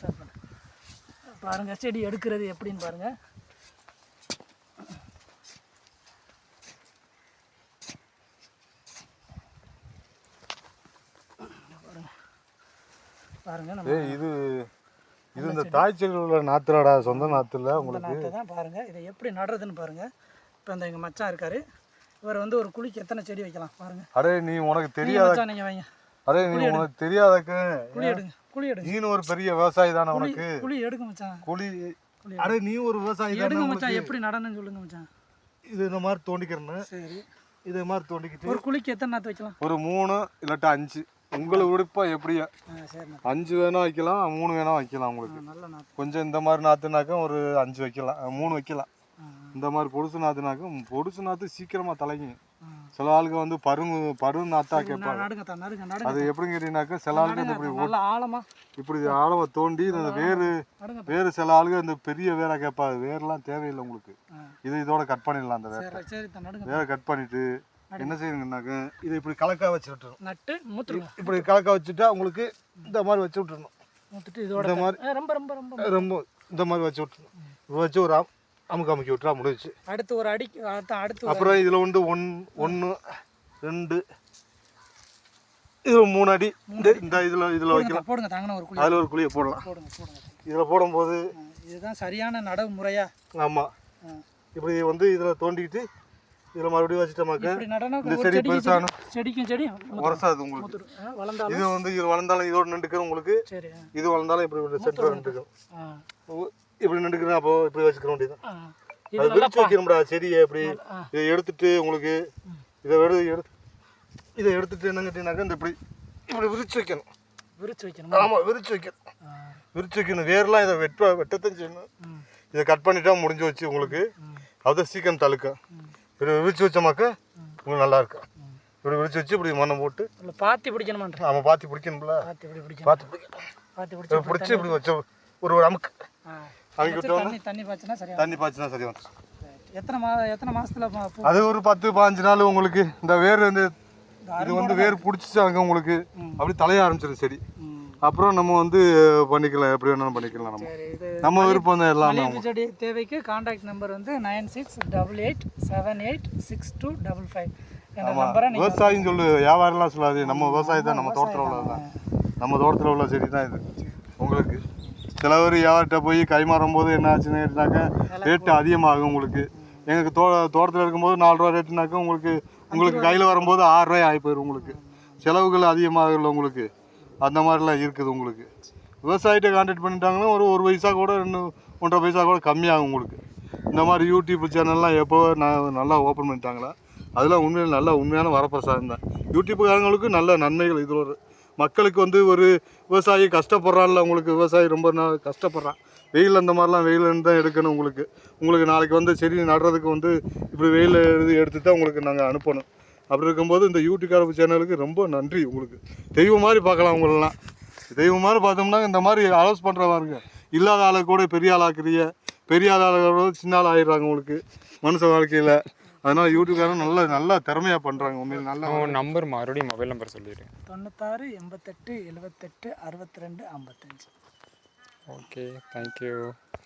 Start பண்ணு பாருங்க செடி எடுக்கிறது எப்படின்னு பாருங்க. பாருங்க நம்ம இது இது இந்த தாய்ச்சல் உள்ள நாத்துலடா சொந்த நாத்துல இந்த உங்களுக்கு? நாற்றை தான் பாருங்க இதை எப்படி நடுறதுன்னு பாருங்க. இப்போ இந்த எங்கள் மச்சான் இருக்காரு. இவர் வந்து ஒரு குழிக்கு எத்தனை செடி வைக்கலாம் பாருங்க. அடே நீ உனக்கு தெரியாத மச்சான் நீங்க வைங்க. அடே நீ உனக்கு தெரியாதக்கு. குழி எடுங்க. குழி எடுங்க நீனு ஒரு பெரிய விவசாயி தானே உனக்கு? குழி எடுங்க மச்சான். குழி அடே நீ ஒரு விவசாயி எடுங்க மச்சான் எப்படி நடணும்னு சொல்லுங்க மச்சான். இது இந்த மாதிரி தோண்டிக்கிறேன்னு சரி. இது மாதிரி தோண்டிக்கிட்டு ஒரு குழிக்கு எத்தனை நாற்று வைக்கலாம்? ஒரு மூணு இல்லாட்டா அஞ்சு. உங்களை விருப்பம் எப்படியா அஞ்சு வேணா வைக்கலாம் மூணு வேணா வைக்கலாம் உங்களுக்கு. கொஞ்சம் இந்த மாதிரி நாற்றுனாக்கா ஒரு அஞ்சு வைக்கலாம் மூணு வைக்கலாம். இந்த மாதிரி பொடுசு நாற்றுனாக்கா பொடுசு நாற்று சீக்கிரமா தலைங்க. சில ஆளுங்க வந்து பருங்கு பரு நாத்தா கேட்பாங்க. அது எப்படின்னு கேட்டீங்கன்னாக்கா சில ஆளுங்க இந்த இப்படி ஆழமா. இப்படி ஆழமா தோண்டி இந்த வேறு வேறு சில ஆளுங்க இந்த பெரிய வேரை கேட்பாங்க வேர்லாம் தேவையில்லை உங்களுக்கு. இது இதோட கட் பண்ணிடலாம் அந்த வேரை வேரை கட் பண்ணிட்டு என்ன செய்யணுங்கன்னாக்க இதை இப்படி கலக்கா வச்சு நட்டு இப்படி கலக்கா வச்சுட்டா உங்களுக்கு இந்த மாதிரி வச்சு விட்டுறணும். இந்த மாதிரி ரொம்ப ரொம்ப ரொம்ப. ரொம்ப இந்த மாதிரி வச்சு விட்டுறணும். வச்சு ஒரு அமுக்கு அமுக்கி விட்டுறா முடிஞ்சுச்சு. அடுத்து ஒரு அடி அடுத்து அப்புறம் இதில் வந்து ஒன் ஒன்று ரெண்டு இது மூணு அடி. இந்த இந்த இதில் இதில் வைக்கலாம். போடுங்க தாங்கன்னு ஒரு குழி. அதில் ஒரு குழியை போடலாம். போடுங்க போடுங்க. இதில் போடும்போது இதுதான் சரியான நடவு முறையா ஆமாம். இப்படி வந்து இதில் தோண்டிக்கிட்டு இதில் மறுபடியும் வச்சுட்டோமாக்க இந்த செடி பெருசான செடி- செடிக்கும் செடி உரசாது உங்களுக்கு. இது வந்து இது வளர்ந்தாலும் இதோட நின்றுக்கிற உங்களுக்கு. இது வளர்ந்தாலும் இப்படி சென்டர் நின்றுக்கும் இப்படி நின்றுக்கிறேன் அப்போ இப்படி வச்சுக்கிற வேண்டியது ஆ. இது அது நல்லா விரிச்சு வைக்கணும்டா செடியை இப்படி. இதை எடுத்துட்டு உங்களுக்கு இதை எடுத்து எடுத்து இதை எடுத்துட்டு என்ன கேட்டீங்கன்னாக்கா இந்த இப்படி இப்படி விரிச்சு வைக்கணும். விரிச்சு வைக்கணும்? ஆமாம் விரிச்சு வைக்கணும். விரிச்சு வைக்கணும். வேர்லாம் இதை வெட்ட வெட்டத்தான் செய்யணும். இதை கட் பண்ணிட்டா முடிஞ்சு வச்சு உங்களுக்கு. ம். அதை சீக்கிரம் தழுக்கும். இப்படி விரிச்சு வச்சோமாக்க. உங்களுக்கு நல்லா இருக்கும். இப்படி விரிச்சு வச்சு இப்படி மண்ணை போட்டு. பாத்தி பிடிக்கணுமான்ற? நம்ம பாத்தி பிடிக்கணும்ல. பாத்தி பிடிக்கணும். பாத்தி பிடிக்கணும். பாத்தி பிடிச்சி பிடிச்சி இப்படி வச்ச ஒரு ஒரு அமுக்கு. அமுக்கி வச்சு விட்டோம்னா தண்ணி பாய்ச்சினா சரியா தண்ணி பாய்ச்சினா சரி வந்துடும் எத்தனை மா எத்தனை பூ அது ஒரு பத்து பாஞ்சு நாள் உங்களுக்கு இந்த வேர் வந்து இது வந்து வேர் பிடிச்சிச்சாங்க உங்களுக்கு. அப்படி தலைய ஆரம்பிச்சிடும் செடி. அப்புறம் நம்ம வந்து பண்ணிக்கலாம் எப்படி வேணாலும் பண்ணிக்கலாம் நம்ம. நம்ம விருப்பம் தான் எல்லாமே செடி தேவைக்கு காண்டாக்ட் நம்பர் வந்து nine six double eight seven eight six two double five விவசாயம் சொல்லு வியாபாரம்லாம் சொல்லாது நம்ம விவசாயம் தான் நம்ம தோட்டத்தில் உள்ளது தான். நம்ம தோட்டத்தில் உள்ள செடி தான் இது. உங்களுக்கு? சில பேர் வியாபாரிட்ட போய் கைமாறும் போது என்ன ஆச்சுன்னு கேட்டாக்கா ரேட்டு அதிகமாகும் உங்களுக்கு. எங்களுக்கு தோ தோட்டத்தில் இருக்கும்போது நாலு ரூபா ரேட்டுனாக்கா உங்களுக்கு உங்களுக்கு கையில் வரும்போது ஆறு ரூபாய் ஆகி போயிடும் உங்களுக்கு. செலவுகள் அதிகமாகல உங்களுக்கு. அந்த மாதிரிலாம் இருக்குது உங்களுக்கு. விவசாயிட்ட கான்டாக்ட் பண்ணிட்டாங்கன்னா ஒரு ஒரு பைசா கூட ரெண்டு ஒன்றரை பைசா கூட கம்மியாகும் உங்களுக்கு. இந்த மாதிரி யூடியூப் சேனல்லாம் எப்போ நான் நல்லா ஓப்பன் பண்ணிட்டாங்களா? அதெல்லாம் உண்மையில் நல்ல உண்மையான வரப்பிரசாதம் தான். யூடியூப்புக்காரங்களுக்கு நல்ல நன்மைகள் இது ஒரு மக்களுக்கு வந்து ஒரு விவசாயி கஷ்டப்படுறான்ல உங்களுக்கு விவசாயி ரொம்ப நாள் கஷ்டப்படுறான். வெயில் அந்த மாதிரிலாம் வெயில் தான் எடுக்கணும் உங்களுக்கு. உங்களுக்கு நாளைக்கு வந்து செடி நடுறதுக்கு வந்து இப்படி வெயில் எடுத்து எடுத்து தான் உங்களுக்கு நாங்கள் அனுப்பணும். அப்படி இருக்கும்போது இந்த யூடியூப் சேனலுக்கு ரொம்ப நன்றி உங்களுக்கு. தெய்வம் மாதிரி பார்க்கலாம் உங்களெல்லாம். தெய்வம் மாதிரி பார்த்தோம்னா இந்த மாதிரி அலோஸ் பண்ணுற பாருங்க. இல்லாத ஆளை கூட பெரிய ஆளாக்குறிய பெரிய ஆளாக சின்ன ஆள் ஆயிடுறாங்க உங்களுக்கு மனுஷ வாழ்க்கையில். அதனால யூடியூப்காரன் நல்ல நல்லா திறமையாக பண்ணுறாங்க உண்மையில். நல்லா உன் நம்பர் மறுபடியும் மொபைல் நம்பர் சொல்லிடுறேன் தொண்ணூத்தாறு எண்பத்தெட்டு எழுபத்தெட்டு அறுபத்தி ரெண்டு ஐம்பத்தஞ்சு ஓகே தேங்க்யூ